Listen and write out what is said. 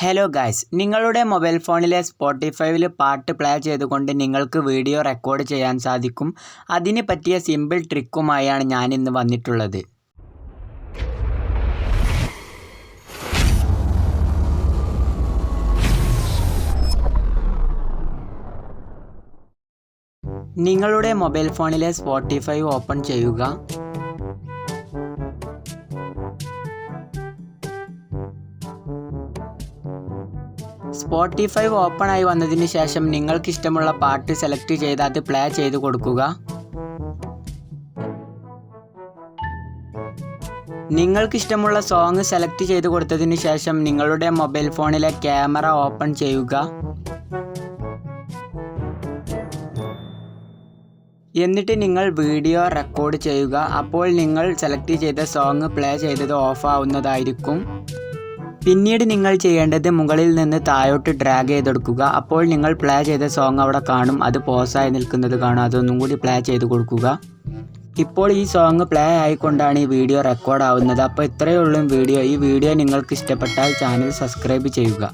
Hello guys നിങ്ങളുടെ mobile ഫോണിലെ സ്പോട്ടിഫൈവിൽ പാട്ട് പ്ലേ ചെയ്തുകൊണ്ട് നിങ്ങൾക്ക് വീഡിയോ റെക്കോർഡ് ചെയ്യാൻ സാധിക്കും. അതിന് പറ്റിയ സിമ്പിൾ ട്രിക്കുമായാണ് ഞാൻ ഇന്ന് വന്നിട്ടുള്ളത്. നിങ്ങളുടെ മൊബൈൽ ഫോണിലെ സ്പോട്ടിഫൈ ഓപ്പൺ ചെയ്യുക. സ്പോട്ടിഫൈ ഓപ്പൺ ആയി വന്നതിന് ശേഷം നിങ്ങൾക്ക് ഇഷ്ടമുള്ള പാട്ട് സെലക്ട് ചെയ്ത് അത് പ്ലേ ചെയ്ത് കൊടുക്കുക. നിങ്ങൾക്ക് ഇഷ്ടമുള്ള സോങ് സെലക്ട് ചെയ്ത് കൊടുത്തതിന് ശേഷം നിങ്ങളുടെ മൊബൈൽ ഫോണിലെ ക്യാമറ ഓപ്പൺ ചെയ്യുക. എന്നിട്ട് നിങ്ങൾ വീഡിയോ റെക്കോർഡ് ചെയ്യുക. അപ്പോൾ നിങ്ങൾ സെലക്ട് ചെയ്ത സോങ് പ്ലേ ചെയ്തത് ഓഫ് ആവുന്നതായിരിക്കും. പിന്നീട് നിങ്ങൾ ചെയ്യേണ്ടത് മുകളിൽ നിന്ന് താഴോട്ട് ഡ്രാഗ് ചെയ്തെടുക്കുക. അപ്പോൾ നിങ്ങൾ പ്ലേ ചെയ്ത സോങ് അവിടെ കാണും. അത് പോസായി നിൽക്കുന്നത് കാണും. അതൊന്നും കൂടി പ്ലേ ചെയ്ത് കൊടുക്കുക. ഇപ്പോൾ ഈ സോങ് പ്ലേ ആയിക്കൊണ്ടാണ് ഈ വീഡിയോ റെക്കോർഡ് ആവുന്നത്. അപ്പോൾ ഇത്രയേ ഉള്ളൂ വീഡിയോ. ഈ വീഡിയോ നിങ്ങൾക്ക് ഇഷ്ടപ്പെട്ടാൽ ചാനൽ സബ്സ്ക്രൈബ് ചെയ്യുക.